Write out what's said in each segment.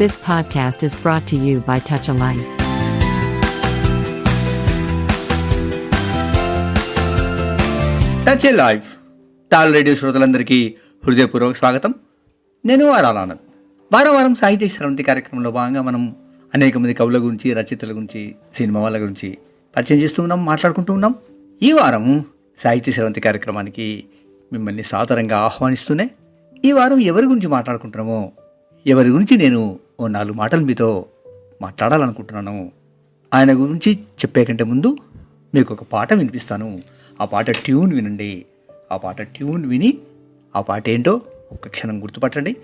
This podcast is brought to you by Touch a Life. Touch a life Taal radio శ్రోతలందరికీ హృదయపూర్వక స్వాగతం. నేను ఆనంద్. వారం వారం సాహిత్య శ్రవంతి కార్యక్రమంలో భాగంగా మనం అనేక మంది కవుల గురించి రచయితల గురించి సినిమా వాళ్ళ గురించి పరిచయం చేస్తూ ఉన్నాం మాట్లాడుకుంటూ ఉన్నాం. ఈ వారం సాహిత్య శ్రవంతి కార్యక్రమానికి మిమ్మల్ని సాదరంగా ఆహ్వానిస్తూనే ఈ వారం ఎవరి గురించి మాట్లాడుకుంటున్నామో ఎవరి గురించి నేను ఓ నాలుగు మాటలు మీతో మాట్లాడాలనుకుంటున్నాను ఆయన గురించి చెప్పే కంటే ముందు మీకు ఒక పాట వినిపిస్తాను. ఆ పాట ట్యూన్ వినండి. ఆ పాట ట్యూన్ విని ఆ పాట ఏంటో ఒక్క క్షణం గుర్తుపట్టండి.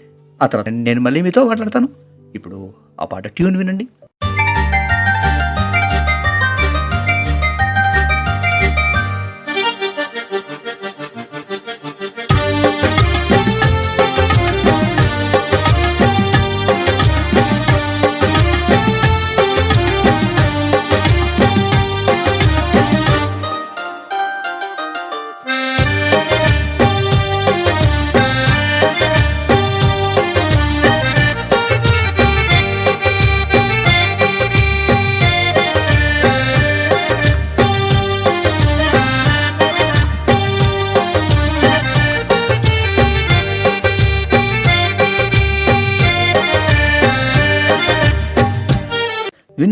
ఆ తర్వాత నేను మళ్ళీ మీతో మాట్లాడతాను. ఇప్పుడు ఆ పాట ట్యూన్ వినండి.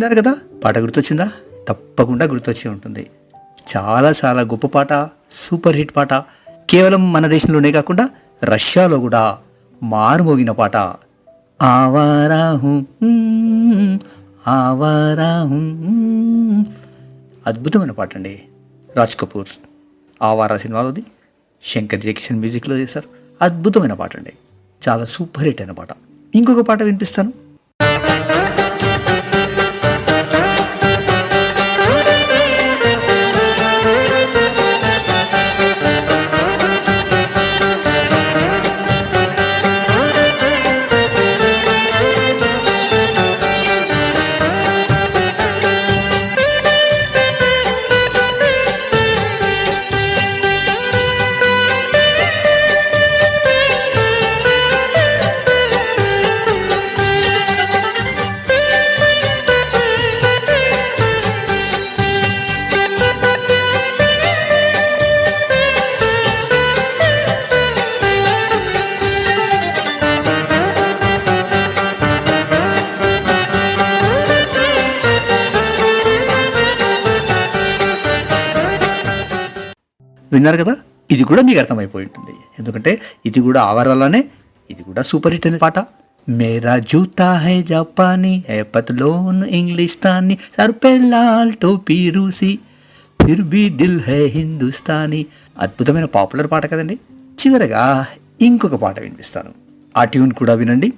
విన్నారు కదా? పాట గుర్తొచ్చిందా? తప్పకుండా గుర్తొచ్చి ఉంటుంది. చాలా చాలా గొప్ప పాట సూపర్ హిట్ పాట. కేవలం మన దేశంలోనే కాకుండా రష్యాలో కూడా మారుమోగిన పాట. ఆవారాహు ఆవారాహు. అద్భుతమైన పాట అండి. రాజ్ కపూర్ ఆవారా సినిమాలోది శంకర్ జయకిషన్ మ్యూజిక్లో చేశారు. అద్భుతమైన పాట అండి. చాలా సూపర్ హిట్ అయిన పాట. ఇంకొక పాట వినిపిస్తాను. విన్నారు కదా? ఇది కూడా మీకు అర్థమైపోయి ఉంటుంది. ఎందుకంటే ఇది కూడా ఆవరాలనే ఇది కూడా సూపర్ హిట్ అనే పాట. మేరా జూతా హై జపానీ హై ఇంగ్లీష్ తాని సర్ పే లాల్ టోపీ రూసి ఫిర్ బి దిల్ హై హిందుస్థానీ అద్భుతమైన పాపులర్ పాట కదండి. చివరగా ఇంకొక పాట వినిపిస్తాను. ఆ ట్యూన్ కూడా వినండి.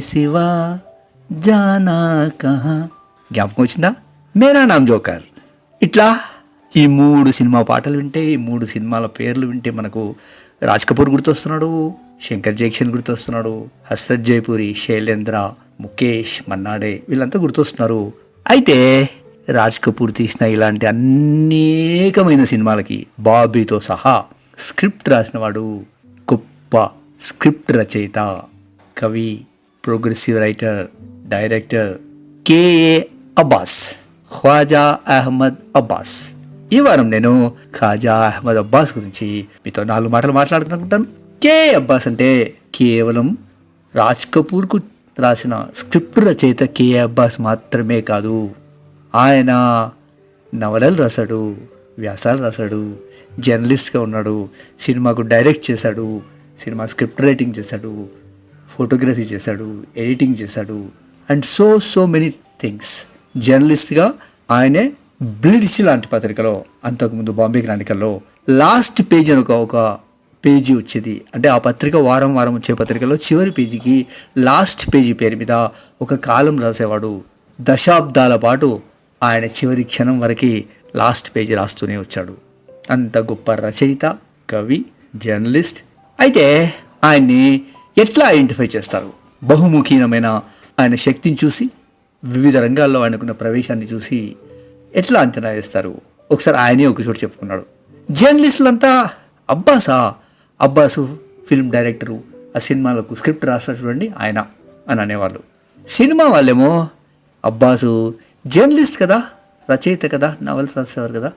శివా జానా కహా. జ్ఞాపకం వచ్చిందా? మేరా నామ్ జోకర్. ఇట్లా? ఈ మూడు సినిమా పాటలు వింటే ఈ మూడు సినిమాల పేర్లు వింటే మనకు రాజ్ కపూర్ గుర్తొస్తున్నాడు శంకర్ జైక్షన్ గుర్తొస్తున్నాడు హస్రత్ జైపూరి శైలేంద్ర ముఖేష్ మన్నాడే వీళ్ళంతా గుర్తొస్తున్నారు. అయితే రాజ్ కపూర్ తీసిన ఇలాంటి అనేకమైన సినిమాలకి బాబీతో సహా స్క్రిప్ట్ రాసినవాడు గొప్ప స్క్రిప్ట్ రచయిత కవి progressive writer director K A Abbas Khwaja Ahmad Abbas ఈ వారం నేను ఖాజా అహ్మద్ అబ్బాస్ గురించి మీతో నాలుగు మాటలు మాట్లాడుకుంటాను. కే అబ్బాస్ అంటే కేవలం రాజ్ కపూర్కు రాసిన స్క్రిప్ట్ రచయిత కే అబ్బాస్ మాత్రమే కాదు ఆయన నవలలు రాశాడు వ్యాసాలు రాశాడు జర్నలిస్ట్గా ఉన్నాడు సినిమాకు డైరెక్ట్ చేశాడు సినిమా స్క్రిప్ట్ రైటింగ్ చేశాడు ఫోటోగ్రఫీ చేశాడు ఎడిటింగ్ చేశాడు and so so many things జర్నలిస్ట్గా ఆయనే బ్రిటిష్ లాంటి పత్రికలో అంతకుముందు బాంబే క్రానికల్లో లాస్ట్ పేజ్ అని ఒక ఒక పేజీ వచ్చేది. అంటే ఆ పత్రిక వారం వారం వచ్చే పత్రికలో చివరి పేజీకి లాస్ట్ పేజీ పేరు మీద ఒక కాలం రాసేవాడు. దశాబ్దాల పాటు ఆయన చివరి క్షణం వరకు లాస్ట్ పేజీ రాస్తూనే వచ్చాడు. అంత గొప్ప రచయిత కవి జర్నలిస్ట్. అయితే ఆయన్ని ఎట్లా ఐడెంటిఫై చేస్తారు? బహుముఖీనమైన ఆయన శక్తిని చూసి వివిధ రంగాల్లో ఆయనకున్న ప్రవేశాన్ని చూసి ఎట్లా అంచనా వేస్తారు? ఒకసారి ఆయనే ఒక చోటు చెప్పుకున్నాడు. జర్నలిస్టులంతా అబ్బాసా అబ్బాసు ఫిల్మ్ డైరెక్టరు ఆ సినిమాలకు స్క్రిప్ట్ రాస్తారు చూడండి ఆయన అని అనేవాళ్ళు. సినిమా వాళ్ళేమో అబ్బాసు జర్నలిస్ట్ కదా రచయిత కదా నవల్స్ రాసేవారు కదా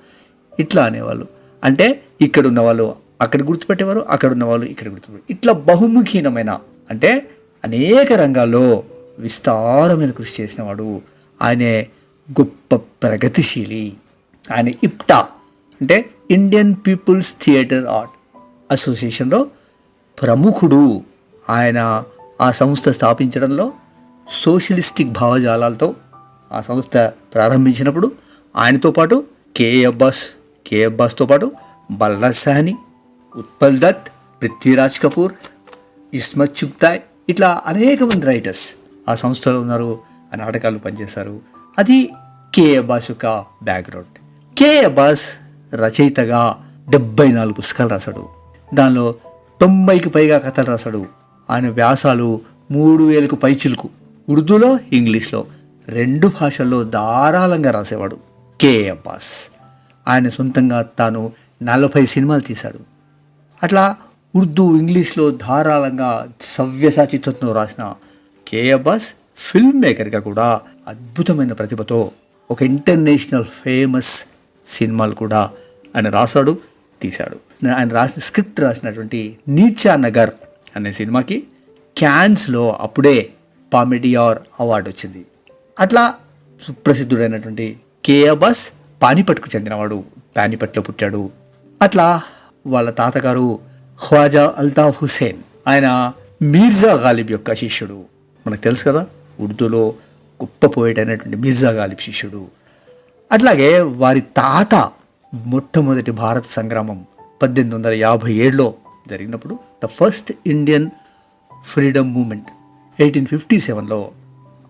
ఇట్లా అనేవాళ్ళు. అంటే ఇక్కడ ఉన్న వాళ్ళు అక్కడ గుర్తుపెట్టేవారు అక్కడ ఉన్న వాళ్ళు ఇక్కడ గుర్తుపెట్టారు ఇట్లా బహుముఖీనమైన అంటే అనేక రంగాల్లో విస్తారమైన కృషి చేసినవాడు ఆయనే గొప్ప ప్రగతిశీలి. ఆయన ఇప్టా అంటే ఇండియన్ పీపుల్స్ థియేటర్ ఆర్ట్ అసోసియేషన్లో ప్రముఖుడు. ఆయన ఆ సంస్థ స్థాపించడంలో సోషలిస్టిక్ భావజాలాలతో ఆ సంస్థ ప్రారంభించినప్పుడు ఆయనతో పాటు కే అబ్బాస్ కే అబ్బాస్తో పాటు బల్లా సాహని ఉత్పల్ దత్ పృథ్వీరాజ్ కపూర్ ఇస్మత్ చుక్తాయ్ ఇట్లా అనేక మంది రైటర్స్ ఆ సంస్థలో ఉన్నారు ఆ నాటకాలు పనిచేశారు. అది కే అబ్బాస్ యొక్క బ్యాక్గ్రౌండ్ కే అబ్బాస్ రచయితగా డెబ్బై నాలుగు పుస్తకాలు రాశాడు. దానిలో తొంభైకి పైగా కథలు రాశాడు. ఆయన వ్యాసాలు మూడు వేలకు పైచిలుకు. ఉర్దూలో ఇంగ్లీష్లో రెండు భాషల్లో ధారాళంగా రాసేవాడు కే అబ్బాస్. ఆయన సొంతంగా తాను నలభై సినిమాలు తీశాడు. అట్లా ఉర్దూ ఇంగ్లీష్లో ధారాళంగా సవ్యసాచిత్వంతో రాసిన కే అబ్బాస్ ఫిల్మ్ మేకర్గా కూడా అద్భుతమైన ప్రతిభతో ఒక ఇంటర్నేషనల్ ఫేమస్ సినిమాలు కూడా ఆయన రాశాడు తీశాడు. ఆయన రాసిన స్క్రిప్ట్ రాసినటువంటి నీచా నగర్ అనే సినిమాకి క్యాన్స్లో అప్పుడే పామెడియార్ అవార్డు వచ్చింది. అట్లా సుప్రసిద్ధుడైనటువంటి కే అబ్బాస్ పానిపట్కు చెందినవాడు. పానిపట్లో పుట్టాడు. అట్లా వాళ్ళ తాతగారు ఖ్వాజా అల్తాఫ్ హుసేన్ ఆయన మీర్జా గాలిబ్ యొక్క శిష్యుడు. మనకు తెలుసు కదా ఉర్దూలో గొప్ప పోయేట్ అయినటువంటి మీర్జా గాలిబ్ శిష్యుడు. అట్లాగే వారి తాత మొట్టమొదటి భారత సంగ్రామం పద్దెనిమిది వందల యాభై ఏడులో జరిగినప్పుడు the first Indian freedom movement eighteen fifty సెవెన్లో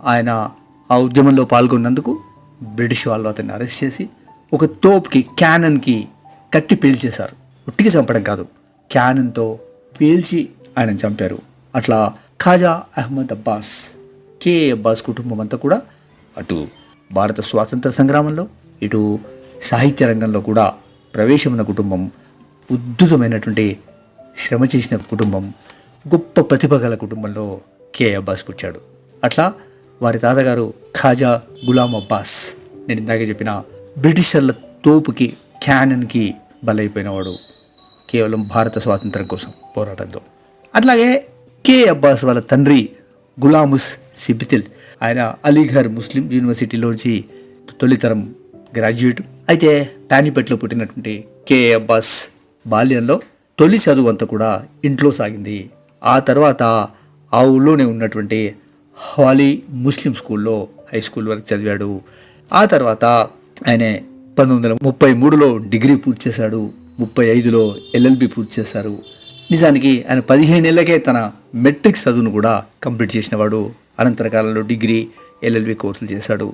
ఆయన ఆ ఉద్యమంలో పాల్గొన్నందుకు బ్రిటిష్ వాళ్ళు అతన్ని అరెస్ట్ చేసి ఒక తోపుకి క్యానన్కి కట్టి పేల్చేశారు. ఉట్టికి చంపడం కాదు క్యానన్తో పేల్చి ఆయన చంపారు. అట్లా ఖాజా అహ్మద్ అబ్బాస్ కే అబ్బాస్ కుటుంబం అంతా కూడా అటు భారత స్వాతంత్ర సంగ్రామంలో ఇటు సాహిత్య రంగంలో కూడా ప్రవేశమున్న కుటుంబం ఉద్భుతమైనటువంటి శ్రమ చేసిన కుటుంబం గొప్ప ప్రతిభ గల కుటుంబంలో కే అబ్బాస్ పుట్టాడు. అట్లా వారి తాతగారు ఖాజా గులాం అబ్బాస్ నేను ఇందాక చెప్పిన బ్రిటిషర్ల తోపుకి క్యానన్కి బలైపోయినవాడు. కేవలం భారత స్వాతంత్రం కోసం పోరాటంలో అట్లాగే కే. అబ్బాస్ వాళ్ళ తండ్రి గులాముస్ సిబితిల్. ఆయన అలీఘర్ ముస్లిం యూనివర్సిటీలోంచి తొలితరం గ్రాడ్యుయేట్. అయితే పానిపట్లో పుట్టినటువంటి కే. అబ్బాస్ బాల్యంలో తొలి చదువు అంతా కూడా ఇంట్లో సాగింది. ఆ తర్వాత ఆ ఊళ్ళోనే ఉన్నటువంటి హాలీ ముస్లిం స్కూల్లో హై స్కూల్ వరకు చదివాడు. ఆ తర్వాత ఆయన పంతొమ్మిది వందల ముప్పై మూడులో డిగ్రీ పూర్తి చేశాడు. ముప్పై ఐదులో ఎల్ఎల్బి పూర్తి చేశారు. నిజానికి ఆయన పదిహేను ఏళ్ళకే తన మెట్రిక్ చదువును కూడా కంప్లీట్ చేసినవాడు. అనంతర కాలంలో డిగ్రీ ఎల్ఎల్బి కోర్సులు చేశాడు.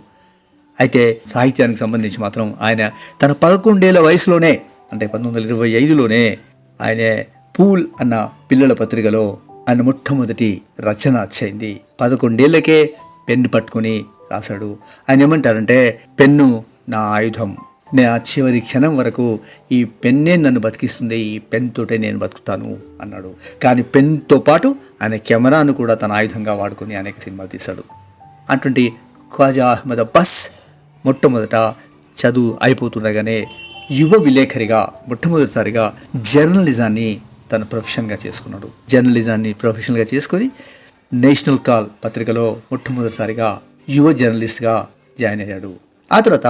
అయితే సాహిత్యానికి సంబంధించి మాత్రం ఆయన తన పదకొండేళ్ళ వయసులోనే అంటే పంతొమ్మిది వందల ఇరవై ఐదులోనే ఆయన పూల్ అన్న పిల్లల పత్రికలో ఆయన మొట్టమొదటి రచన వచ్చింది పదకొండేళ్ళకే పెన్ను పట్టుకొని రాశాడు. ఆయన ఏమంటారంటే పెన్ను నా ఆయుధం. నేను ఆ చివరి క్షణం వరకు ఈ పెన్నే నన్ను బతికిస్తుంది ఈ పెన్ తోటే నేను బతుకుతాను అన్నాడు. కానీ పెన్తో పాటు ఆయన కెమెరాను కూడా తన ఆయుధంగా వాడుకొని అనేక సినిమాలు తీశాడు. అటువంటి ఖ్వాజా అహ్మద్ అబ్బాస్ మొట్టమొదట చదువు అయిపోతుండగానే యువ విలేఖరిగా మొట్టమొదటిసారిగా జర్నలిజాన్ని తన ప్రొఫెషన్గా చేసుకున్నాడు. జర్నలిజాన్ని ప్రొఫెషనల్గా చేసుకొని నేషనల్ కాల్ పత్రికలో మొట్టమొదటిసారిగా యువ జర్నలిస్ట్గా జాయిన్ అయ్యాడు. ఆ తర్వాత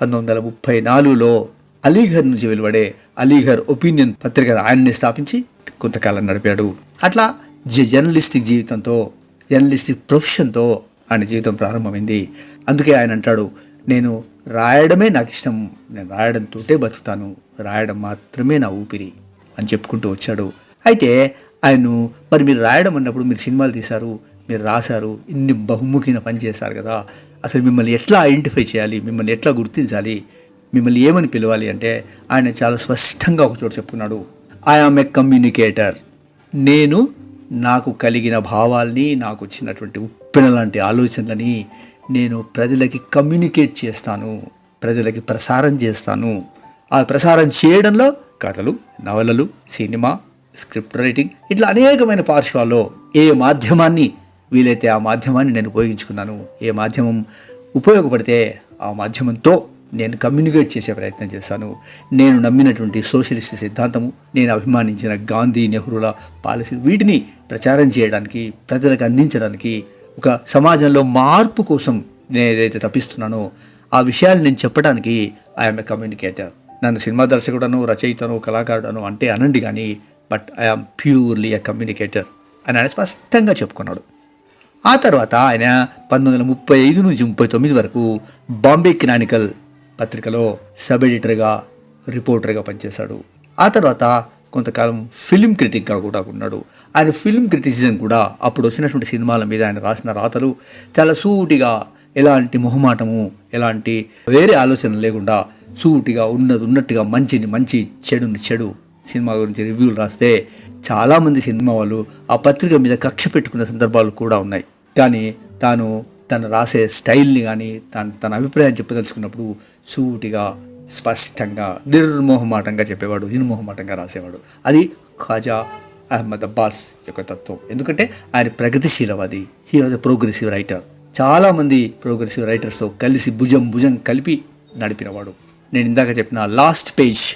పంతొమ్మిది వందల ముప్పై నాలుగులో అలీఘర్ నుంచి వెలువడే అలీఘర్ ఒపీనియన్ పత్రిక ఆయన్ని స్థాపించి కొంతకాలం నడిపాడు. అట్లా జర్నలిస్టిక్ జీవితంతో జర్నలిస్టిక్ ప్రొఫెషన్తో ఆయన జీవితం ప్రారంభమైంది. అందుకే ఆయన అంటాడు నేను రాయడమే నాకు ఇష్టం. నేను రాయడంతోటే బతుకుతాను. రాయడం మాత్రమే నా ఊపిరి అని చెప్పుకుంటూ వచ్చాడు. అయితే ఆయన్ను మరి మీరు రాయడం అన్నప్పుడు మీరు సినిమాలు తీశారు మీరు రాశారు ఇన్ని బహుముఖిన పని చేశారు కదా. అసలు మిమ్మల్ని ఎట్లా ఐడెంటిఫై చేయాలి? మిమ్మల్ని ఎట్లా గుర్తించాలి? మిమ్మల్ని ఏమని పిలవాలి అంటే ఆయన చాలా స్పష్టంగా ఒక చోట చెప్పుకున్నాడు ఐఆమ్ ఎ కమ్యూనికేటర్ నేను నాకు కలిగిన భావాల్ని నాకు వచ్చినటువంటి ఉప్పెన లాంటి ఆలోచనలని నేను ప్రజలకి కమ్యూనికేట్ చేస్తాను. ప్రజలకి ప్రసారం చేస్తాను. ఆ ప్రసారం చేయడంలో కథలు నవలలు సినిమా స్క్రిప్ట్ రైటింగ్ ఇట్లా అనేకమైన పార్శ్వాల్లో ఏ మాధ్యమాన్ని వీలైతే ఆ మాధ్యమాన్ని నేను ఉపయోగించుకున్నాను. ఏ మాధ్యమం ఉపయోగపడితే ఆ మాధ్యమంతో నేను కమ్యూనికేట్ చేసే ప్రయత్నం చేశాను నేను నమ్మినటువంటి సోషలిస్ట్ సిద్ధాంతము నేను అభిమానించిన గాంధీ నెహ్రూల పాలసీ వీటిని ప్రచారం చేయడానికి ప్రజలకు అందించడానికి ఒక సమాజంలో మార్పు కోసం నేను ఏదైతే తప్పిస్తున్నానో ఆ విషయాలు నేను చెప్పడానికి ఐఎమ్ ఎ కమ్యూనికేటర్ నన్ను సినిమా దర్శకుడను రచయితను కళాకారుడను అంటే అనండి కానీ but I am purely a communicator అని ఆయన స్పష్టంగా చెప్పుకున్నాడు. ఆ తర్వాత ఆయన పంతొమ్మిది వందల ముప్పై ఐదు నుంచి ముప్పై తొమ్మిది వరకు బాంబే క్రానికల్ పత్రికలో సబ్ ఎడిటర్గా రిపోర్టర్గా పనిచేశాడు. ఆ తర్వాత కొంతకాలం ఫిలిం క్రిటిక్గా కూడా ఉన్నాడు. ఆయన ఫిలిం క్రిటిసిజం కూడా అప్పుడు వచ్చినటువంటి సినిమాల మీద ఆయన రాసిన రాతలు చాలా సూటిగా ఎలాంటి మొహమాటము ఎలాంటి వేరే ఆలోచన లేకుండా సూటిగా ఉన్నది ఉన్నట్టుగా మంచిని మంచి చెడుని చెడు సినిమా గురించి రివ్యూలు రాస్తే చాలామంది సినిమా వాళ్ళు ఆ పత్రిక మీద కక్ష పెట్టుకున్న సందర్భాలు కూడా ఉన్నాయి. కానీ తాను తను రాసే స్టైల్ని కానీ తను తన అభిప్రాయం చెప్పదలుచుకున్నప్పుడు సూటిగా స్పష్టంగా నిర్మోహమాటంగా చెప్పేవాడు నిర్మోహమాటంగా రాసేవాడు. అది ఖాజా అహ్మద్ అబ్బాస్ యొక్క తత్వం. ఎందుకంటే ఆయన ప్రగతిశీలవాది he was a progressive writer చాలామంది ప్రోగ్రెసివ్ రైటర్స్తో కలిసి భుజం భుజం కలిపి నడిపినవాడు. నేను ఇందాక చెప్పిన లాస్ట్ పేజ్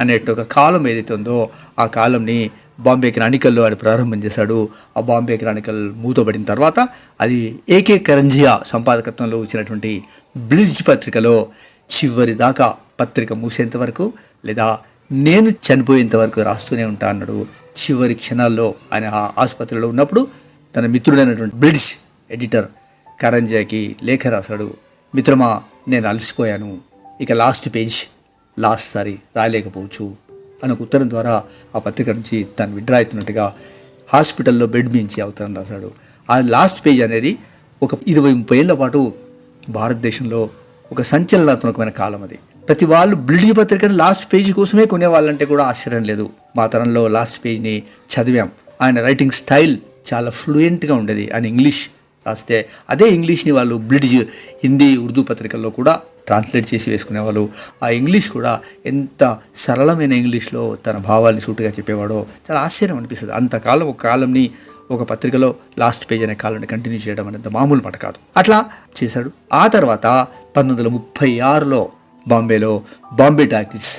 అనేటువంటి ఒక కాలం ఏదైతే ఉందో ఆ కాలంని బాంబే క్రానికల్లో ఆయన ప్రారంభం చేశాడు. ఆ బాంబే క్రానికల్ మూతబడిన తర్వాత అది ఏకే కరంజియా సంపాదకత్వంలో వచ్చినటువంటి బ్రిడ్జ్ పత్రికలో చివరి దాకా పత్రిక మూసేంత వరకు లేదా నేను చనిపోయేంత వరకు రాస్తూనే ఉంటా అన్నాడు. చివరి క్షణాల్లో ఆయన ఆ ఆసుపత్రిలో ఉన్నప్పుడు తన మిత్రుడైనటువంటి బ్రిడ్జ్ ఎడిటర్ కరంజియాకి లేఖ రాశాడు. మిత్రమా నేను అలసిపోయాను. ఇక లాస్ట్ పేజ్ లాస్ట్ సారీ రాయలేకపోవచ్చు అని ఒక ఉత్తరం ద్వారా ఆ పత్రిక నుంచి తను విడ్రా అవుతున్నట్టుగా హాస్పిటల్లో బెడ్ మించి అవుతారని రాశాడు. ఆ లాస్ట్ పేజ్ అనేది ఒక ఇరవై ముప్పై ఏళ్ళ పాటు భారతదేశంలో ఒక సంచలనాత్మకమైన కాలం అది. ప్రతి వాళ్ళు బిల్డింగ్ పత్రికను లాస్ట్ పేజీ కోసమే కొనేవాళ్ళంటే కూడా ఆశ్చర్యం లేదు. మా తరంలో లాస్ట్ పేజ్ని చదివాం. ఆయన రైటింగ్ స్టైల్ చాలా ఫ్లూయెంట్గా ఉండేది. ఆయన ఇంగ్లీష్ రాస్తే అదే ఇంగ్లీష్ని వాళ్ళు బ్రిడ్జ్ హిందీ ఉర్దూ పత్రికల్లో కూడా ట్రాన్స్లేట్ చేసి వేసుకునేవాళ్ళు ఆ ఇంగ్లీష్ కూడా ఎంత సరళమైన ఇంగ్లీష్లో తన భావాల్ని సూటిగా చెప్పేవాడో చాలా ఆశ్చర్యం అనిపిస్తుంది. అంతకాలం ఒక కాలంని ఒక పత్రికలో లాస్ట్ పేజ్ అనే కాలాన్ని కంటిన్యూ చేయడం అనేది మామూలు మాట కాదు. అట్లా చేశాడు. ఆ తర్వాత పంతొమ్మిది వందల ముప్పై ఆరులో బాంబేలో బాంబే టాకీస్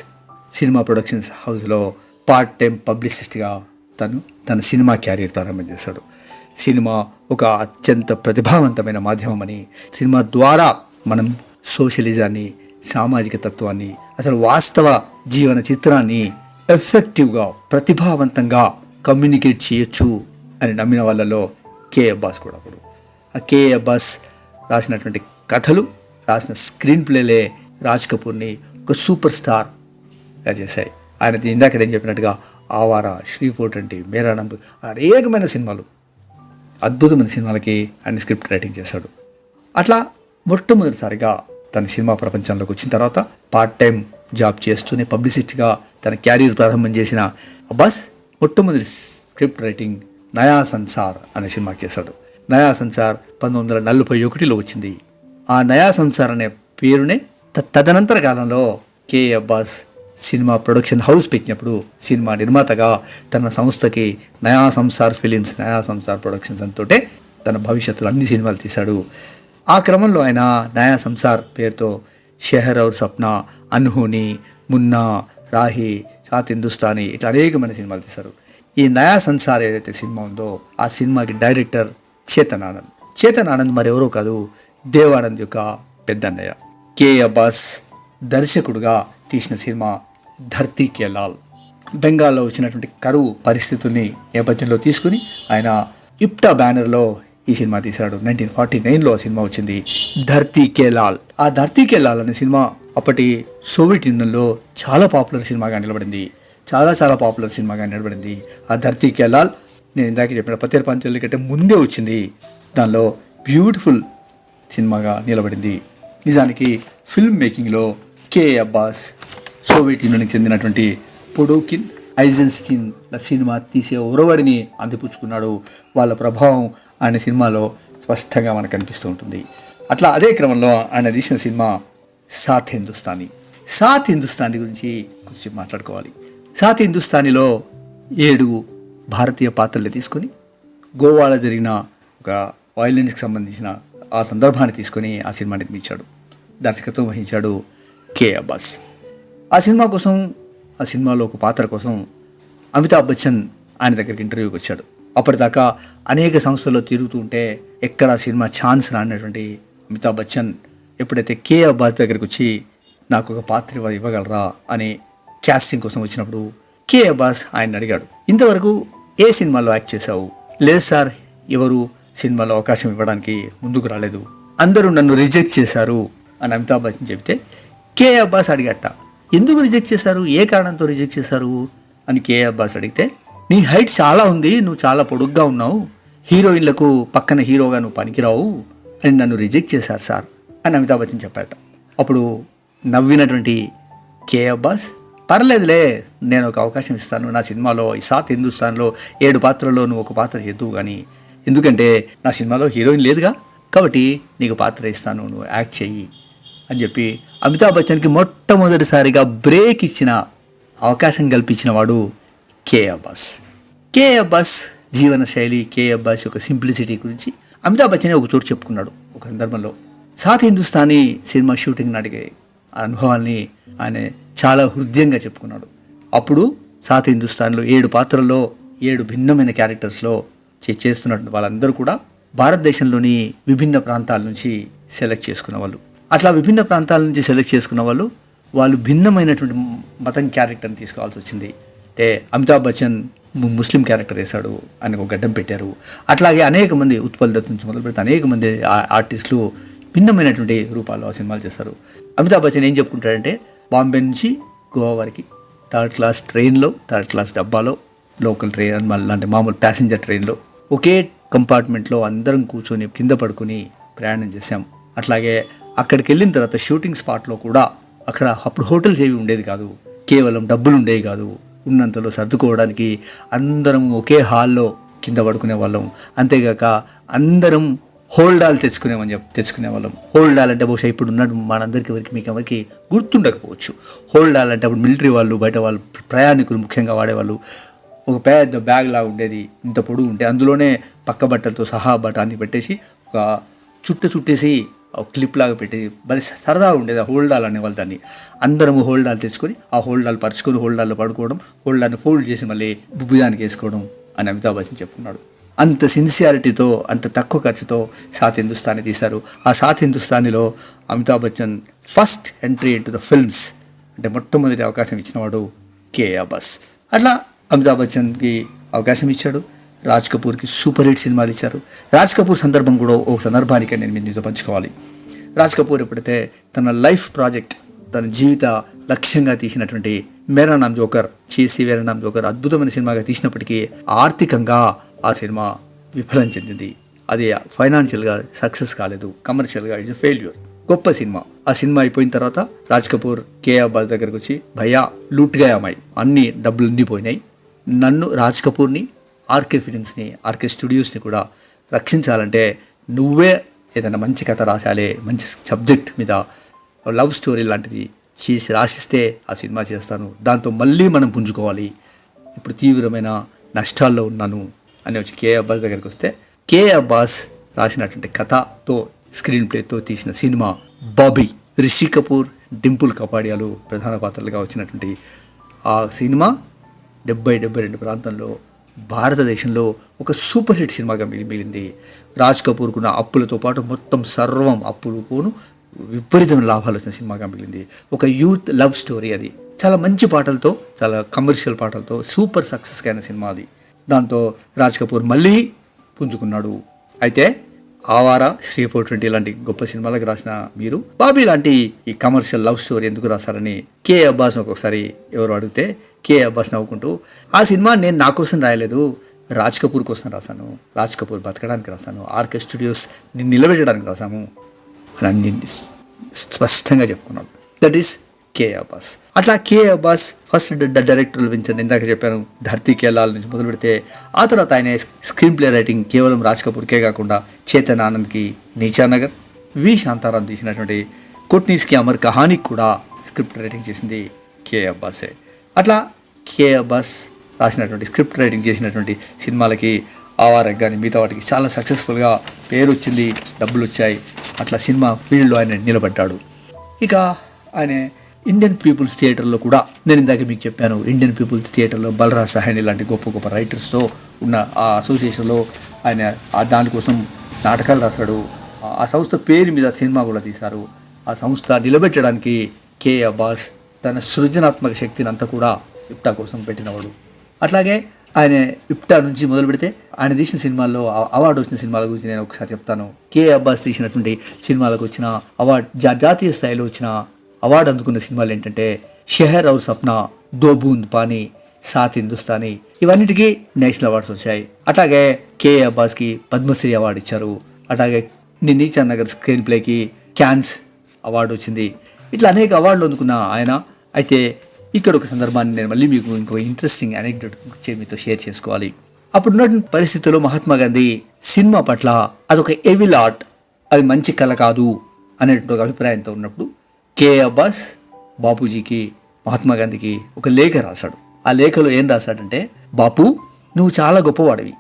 సినిమా ప్రొడక్షన్స్ హౌస్లో పార్ట్ టైం పబ్లిసిస్ట్గా తను తన సినిమా క్యారియర్ ప్రారంభం చేశాడు. సినిమా ఒక అత్యంత ప్రతిభావంతమైన మాధ్యమం అని సినిమా ద్వారా మనం సోషలిజాన్ని సామాజిక తత్వాన్ని అసలు వాస్తవ జీవన చిత్రాన్ని ఎఫెక్టివ్గా ప్రతిభావంతంగా కమ్యూనికేట్ చేయొచ్చు అని నమ్మిన వాళ్ళలో కే. అబ్బాస్ కూడా ఒకడు ఆ కే. అబ్బాస్ రాసినటువంటి కథలు రాసిన స్క్రీన్ ప్లేలే రాజ్ కపూర్ని ఒక సూపర్ స్టార్గా చేశాయి. ఆయన ఇందాక నేను చెప్పినట్టుగా ఆవార శ్రీఫోర్ట్ మేరా నంబర్ అనేకమైన సినిమాలు అద్భుతమైన సినిమాలకి ఆయన స్క్రిప్ట్ రైటింగ్ చేశాడు. అట్లా మొట్టమొదటిసారిగా తన సినిమా ప్రపంచంలోకి వచ్చిన తర్వాత పార్ట్ టైం జాబ్ చేస్తూనే పబ్లిసిస్ట్గా తన క్యారియర్ ప్రారంభం చేసిన అబ్బాస్ మొట్టమొదటి స్క్రిప్ట్ రైటింగ్ నయా సంసార్ అనే సినిమా చేశాడు. నయా సంసార్ పంతొమ్మిది వందల నలభై ఒకటిలో వచ్చింది. ఆ నయా సంసార్ అనే పేరునే తదనంతర కాలంలో K. Abbas cinema production house పెట్టినప్పుడు సినిమా నిర్మాతగా తన సంస్థకి నయా సంసార్ ఫిలిమ్స్ నయా సంసార్ ప్రొడక్షన్స్ అంతోటే తన భవిష్యత్తులో అన్ని సినిమాలు తీశాడు. ఆ క్రమంలో ఆయన నయా సంసార్ పేరుతో షెహర్ ఔర్ సప్నా అన్హోని మున్నా రాహి సాత్ హిందుస్థానీ ఇట్లా అనేకమైన సినిమాలు తీశారు. ఈ నయా సంసార్ ఏదైతే సినిమా ఉందో ఆ సినిమాకి డైరెక్టర్ చేతన్ ఆనంద్. చేతన్ ఆనంద్ మరెవరో కాదు దేవానంద్ యొక్క పెద్దన్నయ్య. కే అబ్బాస్ దర్శకుడుగా తీసిన సినిమా ధర్తీ కే లాల్. బెంగాల్లో వచ్చినటువంటి కరువు పరిస్థితుల్ని నేపథ్యంలో తీసుకుని ఆయన ఇప్టా బ్యానర్లో ఈ సినిమా తీశాడు. నైన్టీన్ ఫార్టీ నైన్లో సినిమా వచ్చింది. ధర్తీ కేలాల్. ఆ ధర్తీ కేలాల్ అనే సినిమా అప్పటి సోవియట్ యూనియన్లో చాలా పాపులర్ సినిమాగా నిలబడింది. చాలా చాలా పాపులర్ సినిమాగా నిలబడింది. ఆ ధర్తీ కేలాల్ నేను ఇందాక చెప్పిన పతేర్ పంచల్లి కంటే ముందే వచ్చింది. దానిలో బ్యూటిఫుల్ సినిమాగా నిలబడింది. నిజానికి ఫిల్మ్ మేకింగ్లో కే అబ్బాస్ సోవియట్ యూనియన్కి చెందినటువంటి పొడోకిన్ ఐజెన్స్టీన్ సినిమా తీసే ఒరవడిని అందిపుచ్చుకున్నాడు. వాళ్ళ ప్రభావం ఆయన సినిమాలో స్పష్టంగా మనకు కనిపిస్తూ ఉంటుంది. అట్లా అదే క్రమంలో ఆయన తీసిన సినిమా సాత్ హిందుస్థానీ సాత్ హిందుస్థానీ గురించి కొంచెం మాట్లాడుకోవాలి. సాత్ హిందుస్థానీలో ఏడు భారతీయ పాత్రలు తీసుకొని గోవాలో జరిగిన ఒక వైలెన్స్కి సంబంధించిన ఆ సందర్భాన్ని తీసుకొని ఆ సినిమా నిర్మించాడు. దర్శకత్వం వహించాడు కే. అబ్బాస్. ఆ సినిమా కోసం ఆ సినిమాలో ఒక పాత్ర కోసం అమితాబ్ బచ్చన్ ఆయన దగ్గరికి ఇంటర్వ్యూకి వచ్చాడు. అప్పటిదాకా అనేక సంస్థల్లో తిరుగుతుంటే ఎక్కడ సినిమా ఛాన్స్ రానటువంటి అమితాబ్ బచ్చన్ ఎప్పుడైతే కే అబ్బాస్ దగ్గరికి వచ్చి నాకు ఒక పాత్ర ఇవ్వగలరా? అని క్యాస్టింగ్ కోసం వచ్చినప్పుడు కే అబ్బాస్ ఆయన అడిగాడు. ఇంతవరకు ఏ సినిమాలో యాక్ట్ చేశావు? లేదు సార్ ఎవరు సినిమాలో అవకాశం ఇవ్వడానికి ముందుకు రాలేదు. అందరూ నన్ను రిజెక్ట్ చేశారు. అని అమితాబ్ బచ్చన్ చెబితే కే అబ్బాస్ అడిగట ఎందుకు రిజెక్ట్ చేశారు? ఏ కారణంతో రిజెక్ట్ చేశారు? అని కే అబ్బాస్ అడిగితే నీ హైట్ చాలా ఉంది నువ్వు చాలా పొడుగ్గా ఉన్నావు. హీరోయిన్లకు పక్కన హీరోగా నువ్వు పనికిరావు. అని నన్ను రిజెక్ట్ చేశారు సార్ అని అమితాబ్ బచ్చన్ చెప్పాట అప్పుడు నవ్వినటువంటి కే అబ్బాస్ పర్లేదులే నేను ఒక అవకాశం ఇస్తాను. నా సినిమాలో ఈ సాత్ హిందుస్థాన్లో ఏడు పాత్రల్లో నువ్వు ఒక పాత్ర చేద్దువు కానీ ఎందుకంటే నా సినిమాలో హీరోయిన్ లేదుగా. కాబట్టి నీకు పాత్ర ఇస్తాను నువ్వు యాక్ట్ చెయ్యి. అని చెప్పి అమితాబ్ బచ్చన్కి మొట్టమొదటిసారిగా బ్రేక్ ఇచ్చిన అవకాశం కల్పించిన వాడు కే అబ్బాస్ కే అబ్బాస్ జీవన శైలి కే అబ్బాస్ యొక్క సింప్లిసిటీ గురించి అమితాబ్ బచ్చనే ఒక చోటు చెప్పుకున్నాడు ఒక సందర్భంలో. సాత్ హిందుస్థానీ సినిమా షూటింగ్ నాటికి ఆ అనుభవాల్ని ఆయన చాలా హృదయంగా చెప్పుకున్నాడు. అప్పుడు సాత్ హిందుస్థాన్లో ఏడు పాత్రల్లో ఏడు భిన్నమైన క్యారెక్టర్స్లో చే- చేస్తున్నటువంటి వాళ్ళందరూ కూడా భారతదేశంలోని విభిన్న ప్రాంతాల నుంచి సెలెక్ట్ చేసుకున్న వాళ్ళు. అట్లా విభిన్న ప్రాంతాల నుంచి సెలెక్ట్ చేసుకున్న వాళ్ళు వాళ్ళు భిన్నమైనటువంటి మతం క్యారెక్టర్ని తీసుకోవాల్సి వచ్చింది. అంటే అమితాబ్ బచ్చన్ ముస్లిం క్యారెక్టర్ వేశాడు అని ఒక గడ్డం పెట్టారు. అట్లాగే అనేక మంది ఉత్పల్ దత్ నుంచి మొదలు పెడితే అనేక మంది ఆర్టిస్టులు భిన్నమైనటువంటి రూపాల్లో ఆ సినిమాలు చేస్తారు అమితాబ్ బచ్చన్ ఏం చెప్పుకుంటాడంటే బాంబే నుంచి గోవా వరకు. థర్డ్ క్లాస్ ట్రైన్లో థర్డ్ క్లాస్ డబ్బాలో లోకల్ ట్రైన్ లాంటి మామూలు ప్యాసింజర్ ట్రైన్లో. ఒకే కంపార్ట్మెంట్లో అందరం కూర్చొని కింద పడుకొని ప్రయాణం చేశాం. అట్లాగే అక్కడికి వెళ్ళిన తర్వాత షూటింగ్ స్పాట్లో కూడా అక్కడ అప్పుడు హోటల్స్ ఏవి ఉండేది కాదు. కేవలం డబ్బులు ఉండేవి కాదు. ఉన్నంతలో సర్దుకోవడానికి అందరం ఒకే హాల్లో కింద పడుకునే వాళ్ళం. అంతేగాక అందరం హోల్డాల్ తెచ్చుకునేమని చెప్పి తెచ్చుకునే వాళ్ళం. హోల్డాల్ అంటే బహుశా ఇప్పుడు ఉన్నట్టు మనందరికీ ఎవరికి మీకు ఎవరికి గుర్తుండకపోవచ్చు. హోల్డాల్ అంటే అప్పుడు మిలిటరీ వాళ్ళు బయట వాళ్ళు ప్రయాణికులు ముఖ్యంగా వాడేవాళ్ళు. ఒక పెద్ద బ్యాగ్ లా ఉండేది ఇంత పొడుగు ఉంటే అందులోనే పక్క బట్టలతో సహా బట్ట అన్ని పెట్టేసి ఒక చుట్ట చుట్టేసి క్లిప్ లాగా పెట్టి మరి సరదాగా ఉండేది ఆ హోల్డాల్ అనేవాళ్ళు దాన్ని. అందరము హోల్డాల్ తెచ్చుకొని ఆ హోల్డాల్ పరుచుకొని హోల్డాల్లో పడుకోవడం హోల్డాల్ని ఫోల్డ్ చేసి మళ్ళీ భుజానికి వేసుకోవడం అని అమితాబ్ బచ్చన్ చెప్పుకున్నాడు అంత సిన్సియారిటీతో అంత తక్కువ ఖర్చుతో సాత్ హిందుస్థానీ తీశారు. ఆ Saat హిందుస్థానీలో Amitabh Bachchan first entry into the films అంటే మొట్టమొదటి అవకాశం ఇచ్చినవాడు కే అబ్బాస్. అట్లా అమితాబ్ బచ్చన్కి అవకాశం ఇచ్చాడు. రాజ్ కపూర్కి సూపర్ హిట్ సినిమాలు ఇచ్చారు. రాజ్ కపూర్ సందర్భం కూడా ఒక సందర్భానికి నేను మీ మీతో పంచుకోవాలి. రాజ్ కపూర్ ఎప్పుడైతే తన లైఫ్ ప్రాజెక్ట్ తన జీవిత లక్ష్యంగా తీసినటువంటి మేరా నామ్ జోకర్ చేసి వేరే నామ్ జోకర్ అద్భుతమైన సినిమాగా తీసినప్పటికీ ఆర్థికంగా ఆ సినిమా విఫలం చెందింది. అది ఫైనాన్షియల్గా సక్సెస్ కాలేదు. కమర్షియల్గా ఇట్స్ ఫెయిల్యూర్. గొప్ప సినిమా. ఆ సినిమా అయిపోయిన తర్వాత రాజ్ కపూర్ కే అబ్బాస్ దగ్గరకు వచ్చి భయ్యా లూట్గా అమ్మాయి అన్ని డబ్బులు ఉండిపోయినాయి. నన్ను రాజ్ కపూర్ని ఆర్కే ఫిలిమ్స్ని ఆర్కే స్టూడియోస్ని కూడా రక్షించాలంటే నువ్వే ఏదైనా మంచి కథ రాసాలే మంచి సబ్జెక్ట్ మీద లవ్ స్టోరీ లాంటిది చేసి రాసిస్తే ఆ సినిమా చేస్తాను. దాంతో మళ్ళీ మనం పుంజుకోవాలి. ఇప్పుడు తీవ్రమైన నష్టాల్లో ఉన్నాను అని వచ్చి కే అబ్బాస్ దగ్గరికి వస్తే కే అబ్బాస్ రాసినటువంటి కథతో స్క్రీన్ ప్లేతో తీసిన సినిమా బాబీ రిషి కపూర్ డింపుల్ కపాడియాలు ప్రధాన పాత్రలుగా వచ్చినటువంటి ఆ సినిమా డెబ్బై డెబ్బై రెండు ప్రాంతంలో భారతదేశంలో ఒక సూపర్ హిట్ సినిమాగా మిగిలింది. రాజ్ కపూర్కున్న అప్పులతో పాటు మొత్తం సర్వం అప్పులు పోను విపరీతమైన లాభాలు వచ్చిన సినిమాగా మిగిలింది. ఒక యూత్ లవ్ స్టోరీ అది. చాలా మంచి పాటలతో చాలా కమర్షియల్ పాటలతో సూపర్ సక్సెస్ అయిన సినిమా అది. దాంతో రాజ్ కపూర్ మళ్ళీ పుంజుకున్నాడు. అయితే ఆవార శ్రీ ఫోర్ ట్వంటీ లాంటి గొప్ప సినిమాలకు రాసిన మీరు. బాబీ లాంటి ఈ కమర్షియల్ లవ్ స్టోరీ ఎందుకు రాశారని కే అబ్బాస్ ఒకసారి ఎవరు అడిగితే కే అబ్బాస్ నవ్వుకుంటూ ఆ సినిమా నేను నా కోసం రాయలేదు. రాజ్ కపూర్ కోసం రాశాను. రాజ్ కపూర్ బతకడానికి రాశాను. ఆర్కే స్టూడియోస్ నేను నిలబెట్టడానికి రాశాము. అని అన్ని స్పష్టంగా చెప్పుకున్నాడు. దట్ ఈస్ కే అబ్బాస్ అట్లా కే అబ్బాస్ ఫస్ట్ డైరెక్టర్లు పెంచండి ఇందాక చెప్పాను ధర్తీ కేలాల నుంచి మొదలు పెడితే ఆ తర్వాత ఆయన స్క్రీన్ ప్లే రైటింగ్ కేవలం రాజ్ కపూర్కే కాకుండా చేతన్ ఆనంద్కి నీచానగర్ వి శాంతారాం తీసినటువంటి కొట్నీస్కి అమర్ కహానికి కూడా స్క్రిప్ట్ రైటింగ్ చేసింది కే అబ్బాసే అట్లా కే అబ్బాస్ రాసినటువంటి స్క్రిప్ట్ రైటింగ్ చేసినటువంటి సినిమాలకి ఆవారకు కానీ మిగతా వాటికి చాలా సక్సెస్ఫుల్గా పేరు వచ్చింది డబ్బులు వచ్చాయి అట్లా సినిమా ఫీల్డ్లో ఆయన నిలబడ్డాడు. ఇక ఆయన ఇండియన్ పీపుల్స్ థియేటర్లో కూడా నేను ఇందాక మీకు చెప్పాను ఇండియన్ పీపుల్స్ థియేటర్లో బలరాజ్ సహాని లాంటి గొప్ప గొప్ప రైటర్స్తో ఉన్న ఆ అసోసియేషన్లో ఆయన దానికోసం నాటకాలు రాశాడు. ఆ- సంస్థ పేరు మీద సినిమా కూడా తీశారు. ఆ సంస్థ నిలబెట్టడానికి కే అబ్బాస్ తన సృజనాత్మక శక్తిని అంతా కూడా ఇప్టా కోసం పెట్టినవాడు. అట్లాగే ఆయన ఇప్టా నుంచి మొదలు పెడితే ఆయన తీసిన సినిమాల్లో అవార్డు వచ్చిన సినిమాల గురించి నేను ఒకసారి చెప్తాను. కే అబ్బాస్ తీసినటువంటి సినిమాలకు వచ్చిన అవార్డు జా జాతీయ స్థాయిలో వచ్చిన అవార్డు అందుకున్న సినిమాలు ఏంటంటే షెహర్ ఔర్ సప్నా దో బూంద్ పానీ సాత్ హిందుస్థానీ ఇవన్నిటికీ నేషనల్ అవార్డ్స్ వచ్చాయి. అట్లాగే కే అబ్బాస్కి పద్మశ్రీ అవార్డు ఇచ్చారు. అట్లాగే ని నీచా నగర్ స్క్రీన్ ప్లేకి క్యాన్స్ అవార్డు వచ్చింది. ఇట్లా అనేక అవార్డులు అందుకున్న ఆయన. అయితే ఇక్కడ ఒక సందర్భాన్ని నేను మళ్ళీ మీకు ఇంకో ఇంట్రెస్టింగ్ అనెక్డోట్ మీతో షేర్ చేసుకోవాలి. అప్పుడు పరిస్థితుల్లో మహాత్మా గాంధీ సినిమా పట్ల అదొక ఎవిల్ ఆర్ట్ అది మంచి కళ కాదు అనేటువంటి ఒక అభిప్రాయంతో ఉన్నప్పుడు కే అబ్బాస్ బాపూజీకి మహాత్మా గాంధీకి ఒక లేఖ రాశాడు. ఆ లేఖలో ఏం రాశాడంటే బాపు నువ్వు చాలా గొప్పవాడివి.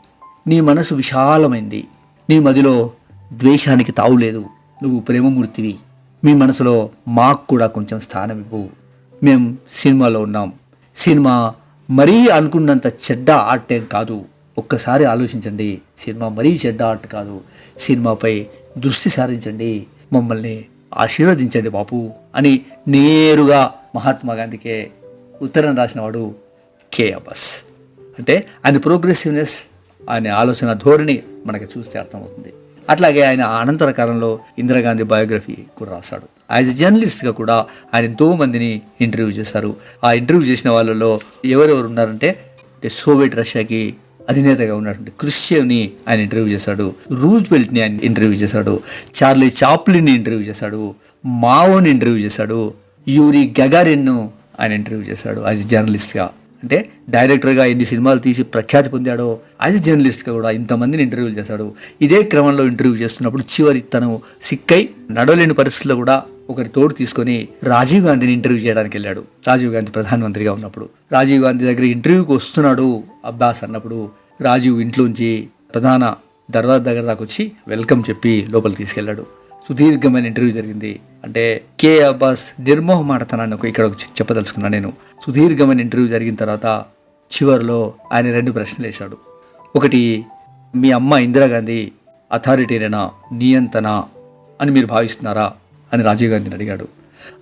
నీ మనసు విశాలమైంది. నీ మదిలో ద్వేషానికి తావు లేదు. నువ్వు ప్రేమమూర్తివి. మీ మనసులో మాకు కూడా కొంచెం స్థానం ఇవ్వు. మేం సినిమాలో ఉన్నాం. సినిమా మరీ అనుకున్నంత చెడ్డ ఆర్ట్ ఏం కాదు. ఒక్కసారి ఆలోచించండి. సినిమా మరీ చెడ్డ ఆర్ట్ కాదు. సినిమాపై దృష్టి సారించండి. మమ్మల్ని ఆశీర్వదించండి బాపు అని నేరుగా మహాత్మా గాంధీకే ఉత్తరం రాసినవాడు కే అబ్బాస్. అంటే ఆయన ప్రోగ్రెసివ్నెస్ ఆయన ఆలోచన ధోరణి మనకి చూస్తే అర్థమవుతుంది. అట్లాగే ఆయన అనంతర కాలంలో ఇందిరాగాంధీ బయోగ్రఫీ కూడా రాశాడు. యాజ్ ఎ జర్నలిస్ట్గా కూడా ఆయన ఎంతో మందిని ఇంటర్వ్యూ చేశారు. ఆ ఇంటర్వ్యూ చేసిన వాళ్ళలో ఎవరెవరు ఉన్నారంటే సోవియట్ రష్యాకి అధినేతగా ఉన్నటువంటి క్రిస్టియన్ని ఆయన ఇంటర్వ్యూ చేశాడు రూజ్ బెల్ట్ని ఆయన ఇంటర్వ్యూ చేశాడు చార్లీ చాప్లిన్ని ఇంటర్వ్యూ చేశాడు మావోని ఇంటర్వ్యూ చేశాడు యూరి గగారిన్ను ఆయన ఇంటర్వ్యూ చేశాడు యాజ్ జర్నలిస్ట్గా. అంటే డైరెక్టర్గా ఎన్ని సినిమాలు తీసి ప్రఖ్యాతి పొందాడో యాజ్ జర్నలిస్ట్గా కూడా ఇంతమందిని ఇంటర్వ్యూలు చేశాడు. ఇదే క్రమంలో ఇంటర్వ్యూ చేస్తున్నప్పుడు చివరి తను సిక్కై నడవలేని పరిస్థితుల్లో కూడా ఒకరి తోడు తీసుకొని రాజీవ్ గాంధీని ఇంటర్వ్యూ చేయడానికి వెళ్ళాడు. రాజీవ్ గాంధీ ప్రధానమంత్రిగా ఉన్నప్పుడు. రాజీవ్ గాంధీ దగ్గర ఇంటర్వ్యూకి వస్తున్నాడు అబ్బాస్ అన్నప్పుడు. రాజీవ్ ఇంట్లోంచి ప్రధాన దర్వాజ దగ్గర దాకా వచ్చి వెల్కమ్ చెప్పి లోపలికి తీసుకెళ్ళాడు. సుదీర్ఘమైన ఇంటర్వ్యూ జరిగింది. అంటే కే అబ్బాస్ నిర్మోహమాడతానని ఒక ఇక్కడ ఒక చెప్పదలుచుకున్నాను నేను. సుదీర్ఘమైన ఇంటర్వ్యూ జరిగిన తర్వాత చివరిలో ఆయన రెండు ప్రశ్నలు వేశాడు. ఒకటి మీ అమ్మ ఇందిరాగాంధీ అథారిటేరియనా నియంత్రణ అని మీరు భావిస్తున్నారా? అని రాజీవ్ గాంధీని అడిగాడు.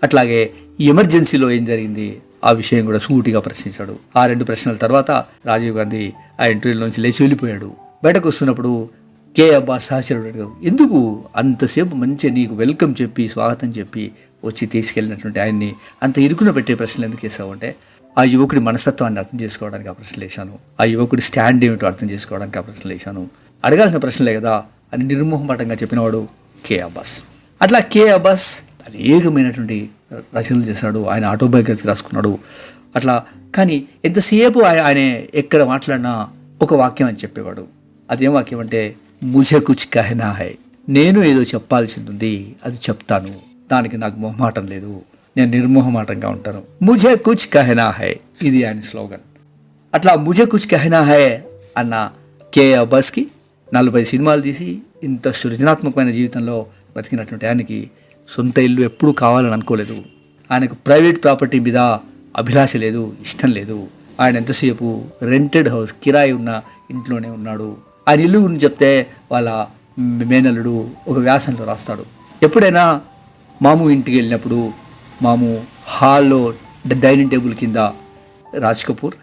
అట్లాగే ఎమర్జెన్సీలో ఏం జరిగింది? ఆ విషయం కూడా సూటిగా ప్రశ్నించాడు. ఆ రెండు ప్రశ్నల తర్వాత రాజీవ్ గాంధీ ఆ ఇంటర్వ్యూలోంచి లేచి వెళ్ళిపోయాడు. బయటకు వస్తున్నప్పుడు కే అబ్బాస్ సహచరుడు ఎందుకు అంతసేపు మంచిగా నీకు వెల్కమ్ చెప్పి స్వాగతం చెప్పి వచ్చి తీసుకెళ్ళినటువంటి ఆయన్ని అంత ఇరుకున పెట్టే ప్రశ్నలు ఎందుకు వేసావు అంటే ఆ యువకుడి మనస్తత్వాన్ని అర్థం చేసుకోవడానికి ఆ ప్రశ్నలు వేశాను. ఆ యువకుడి స్టాండ్ ఏమిటో అర్థం చేసుకోవడానికి ఆ ప్రశ్నలు వేశాను. అడగాల్సిన ప్రశ్నలే కదా అని నిర్మోహమాటంగా చెప్పినవాడు కే అబ్బాస్. అట్లా కే అబ్బాస్ అనేకమైనటువంటి రచనలు చేశాడు ఆయన ఆటోబయోగ్రఫీ రాసుకున్నాడు. అట్లా కానీ ఎంతసేపు ఆయన ఎక్కడ మాట్లాడినా ఒక వాక్యం అని చెప్పేవాడు. అదేం వాక్యం అంటే ముఝే కుచ్ కహనా హై నేను ఏదో చెప్పాల్సింది ఉంది అది చెప్తాను దానికి నాకు మొహమాటం లేదు నేను నిర్మోహమాటంగా ఉంటాను ముజే కుచ్ కహనా హై ఇది ఆయన స్లోగన్ అట్లా ముజే కుచ్ కహనా హై అన్న కే అబ్బాస్కి నలభై సినిమాలు తీసి ఇంత సృజనాత్మకమైన జీవితంలో బతికినటువంటి ఆయనకి సొంత ఇల్లు ఎప్పుడూ కావాలని అనుకోలేదు. ఆయనకు ప్రైవేట్ ప్రాపర్టీ మీద అభిలాష లేదు ఇష్టం లేదు. ఆయన ఎంతసేపు రెంటెడ్ హౌస్ కిరాయి ఉన్న ఇంట్లోనే ఉన్నాడు. ఆ ఇల్లు గురించి చెప్తే వాళ్ళ మేనల్లుడు ఒక వ్యాసంలో రాస్తాడు. ఎప్పుడైనా మాము ఇంటికి వెళ్ళినప్పుడు మాము హాల్లో డైనింగ్ టేబుల్ కింద రాజ్ కపూర్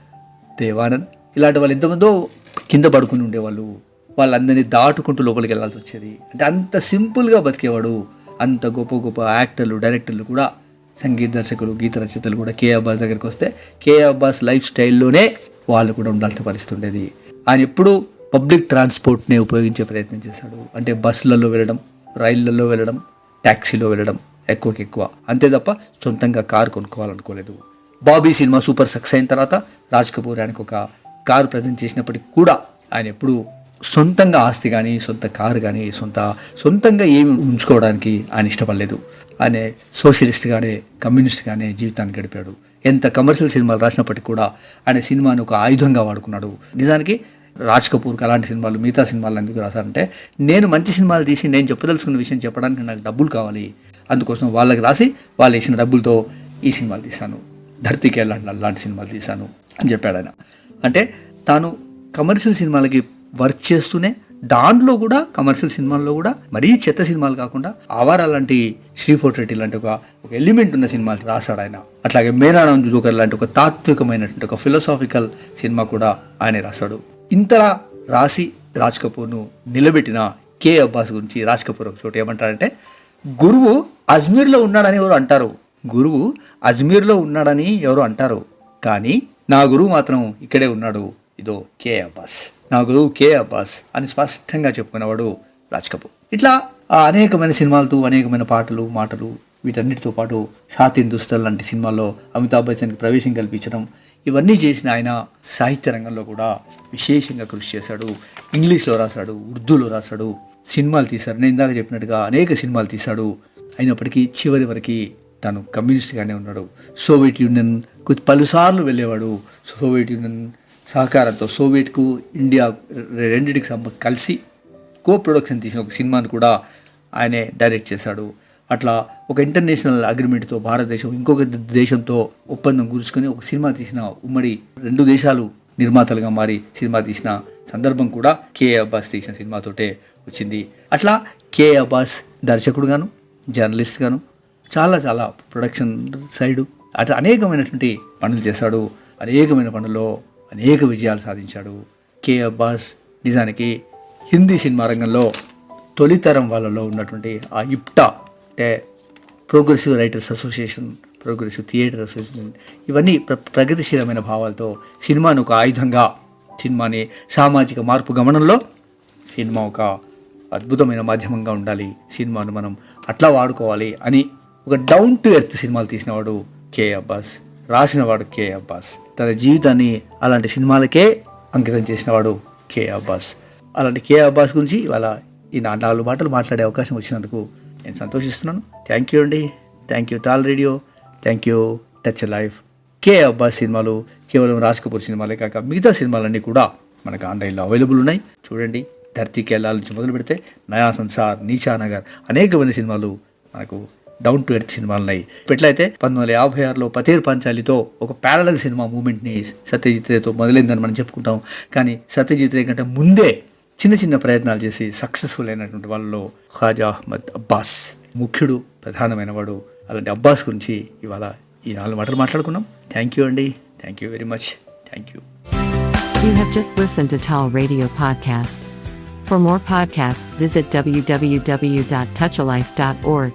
దేవానంద్ ఇలాంటి వాళ్ళు ఎంతమందో కింద పడుకుని ఉండేవాళ్ళు. వాళ్ళందరినీ దాటుకుంటూ లోపలికి వెళ్ళాల్సి వచ్చేది. అంటే అంత సింపుల్గా బతికేవాడు. అంత గొప్ప గొప్ప యాక్టర్లు డైరెక్టర్లు కూడా సంగీత దర్శకులు గీత రచయితలు కూడా కే అబ్బాస్ దగ్గరికి వస్తే కే అబ్బాస్ లైఫ్ స్టైల్లోనే వాళ్ళు కూడా ఉండాల్సిన పరిస్థితి ఉండేది. ఆయన ఎప్పుడూ పబ్లిక్ ట్రాన్స్పోర్ట్ని ఉపయోగించే ప్రయత్నం చేశాడు. అంటే బస్సులలో వెళ్ళడం రైళ్ళలో వెళ్ళడం ట్యాక్సీలో వెళ్ళడం ఎక్కువకి ఎక్కువ. అంతే తప్ప సొంతంగా కారు కొనుక్కోవాలనుకోలేదు. బాబీ సినిమా సూపర్ సక్సెస్ అయిన తర్వాత రాజ్ కపూర్ ఆయనకు ఒక కారు ప్రజెంట్ చేసినప్పటికీ కూడా ఆయన ఎప్పుడు సొంతంగా ఆస్తి కానీ సొంత కారు కానీ సొంత సొంతంగా ఏమి ఉంచుకోవడానికి ఆయన ఇష్టపడలేదు. ఆయన సోషలిస్ట్గానే కమ్యూనిస్ట్గానే జీవితాన్ని గడిపాడు. ఎంత కమర్షియల్ సినిమాలు రాసినప్పటికీ కూడా ఆయన సినిమాను ఒక ఆయుధంగా వాడుకున్నాడు. నిజానికి రాజ్ కపూర్కి అలాంటి సినిమాలు మిగతా సినిమాలు ఎందుకు రాశారంటే నేను మంచి సినిమాలు తీసి నేను చెప్పదలుచుకున్న విషయం చెప్పడానికి నాకు డబ్బులు కావాలి. అందుకోసం వాళ్ళకి రాసి వాళ్ళు ఇచ్చిన డబ్బులతో ఈ సినిమాలు తీశాను. ధర్తీకి వెళ్ళండి అలాంటి సినిమాలు తీశాను అని చెప్పాడు ఆయన. అంటే తాను కమర్షియల్ సినిమాలకి వర్క్ చేస్తూనే దాంట్లో కూడా కమర్షియల్ సినిమాల్లో కూడా మరీ చెత్త సినిమాలు కాకుండా ఆవార లాంటి శ్రీ ఫోర్ట్ రెడ్డి లాంటి ఒక ఒక ఎలిమెంట్ ఉన్న సినిమాలు రాశాడు ఆయన. అట్లాగే మేనానంద్ జోకర్ లాంటి ఒక తాత్వికమైనటువంటి ఒక ఫిలోసాఫికల్ సినిమా కూడా ఆయన రాశాడు. ఇంతలా రాసి రాజ్ కపూర్ను నిలబెట్టిన కే అబ్బాస్ గురించి రాజ్ కపూర్ ఒక చోట ఏమంటాడంటే గురువు అజ్మీర్లో ఉన్నాడని ఎవరు అంటారు? గురువు అజ్మీర్లో ఉన్నాడని ఎవరు అంటారు? కానీ నా గురువు మాత్రం ఇక్కడే ఉన్నాడు. ఇదో కే అబ్బాస్. నా గురువు కే అబ్బాస్ అని స్పష్టంగా చెప్పుకునేవాడు రాజ్ కపూర్. ఇట్లా అనేకమైన సినిమాలతో అనేకమైన పాటలు మాటలు వీటన్నిటితో పాటు సాత్ హిందుస్థాన్ లాంటి సినిమాల్లో అమితాబ్ బచ్చన్కి ప్రవేశం కల్పించడం ఇవన్నీ చేసిన ఆయన సాహిత్య రంగంలో కూడా విశేషంగా కృషి చేశాడు. ఇంగ్లీష్లో రాశాడు ఉర్దూలో రాశాడు సినిమాలు తీశాడు. నేను ఇందాక చెప్పినట్టుగా అనేక సినిమాలు తీశాడు. అయినప్పటికీ చివరి వరకు తను కమ్యూనిస్ట్గానే ఉన్నాడు. సోవియట్ యూనియన్ పలుసార్లు వెళ్ళేవాడు. సోవియట్ యూనియన్ సహకారంతో సోవియట్కు ఇండియా రెండింటికి సంబ కలిసి కో ప్రొడక్షన్ తీసిన ఒక సినిమాను కూడా ఆయనే డైరెక్ట్ చేశాడు. అట్లా ఒక ఇంటర్నేషనల్ అగ్రిమెంట్తో భారతదేశం ఇంకొక దేశంతో ఒప్పందం కూర్చుకొని ఒక సినిమా తీసిన ఉమ్మడి రెండు దేశాలు నిర్మాతలుగా మారి సినిమా తీసిన సందర్భం కూడా కే అబ్బాస్ తీసిన సినిమాతోటే వచ్చింది. అట్లా కే అబ్బాస్ దర్శకుడుగాను జర్నలిస్ట్గాను చాలా చాలా ప్రొడక్షన్ సైడు అట్లా అనేకమైనటువంటి పనులు చేశాడు. అనేకమైన పనుల్లో అనేక విజయాలు సాధించాడు. కే అబ్బాస్ నిజానికి హిందీ సినిమా రంగంలో తొలితరం వాళ్ళలో ఉన్నటువంటి ఆ ఇప్టా అంటే progressive writers association progressive theatre association ఇవన్నీ ప్ర ప్రగతిశీలమైన భావాలతో సినిమాను ఒక ఆయుధంగా సినిమాని సామాజిక మార్పు గమనంలో సినిమా ఒక అద్భుతమైన మాధ్యమంగా ఉండాలి సినిమాను మనం అట్లా వాడుకోవాలి అని ఒక డౌన్ టు ఎర్త్ సినిమాలు తీసినవాడు కే. అబ్బాస్ రాసినవాడు కే. అబ్బాస్. తన జీవితాన్ని అలాంటి సినిమాలకే అంకితం చేసినవాడు కే. అబ్బాస్. అలాంటి కే. అబ్బాస్ గురించి ఇవాళ ఈ నాలుగు మాటలు మాట్లాడే అవకాశం వచ్చినందుకు నేను సంతోషిస్తున్నాను. థ్యాంక్ యూ అండి. Thank you Taal radio thank you touch life K Abbas cinema కేవలం రాజ్ కపూర్ సినిమాలే కాక మిగతా సినిమాలన్నీ కూడా మనకు ఆన్లైన్లో అవైలబుల్ ఉన్నాయి. చూడండి ధర్తీకి వెళ్ళాలి నుంచి మొదలు పెడితే నయా సంసార్ నీచా నగర్ అనేకమైన సినిమాలు మనకు డౌన్ టు ఎర్త్ సినిమాలు ఉన్నాయి. ఎట్లయితే పంతొమ్మిది వందల యాభై ఆరులో పతేర్ పంచాలితో ఒక ప్యారలల్ సినిమా మూమెంట్ని సత్యజిత్ రేతో మొదలైందని మనం చెప్పుకుంటాం. కానీ సత్యజిత్ రే కంటే ముందే చిన్న చిన్న ప్రయత్నాలు చేసి సక్సెస్ఫుల్ అయినటువంటి వాళ్ళలో ఖాజా అహ్మద్ అబ్బాస్ ముఖ్యుడు ప్రధానమైన వాడు అలాంటి అబ్బాస్ గురించి ఇవాళ ఈ నాలుగు మాటలు మాట్లాడుకున్నాం థ్యాంక్ యూ అండి thank you very much thank you You have just listened to Tall Radio Podcast. For more podcasts, visit www.touchalife.org.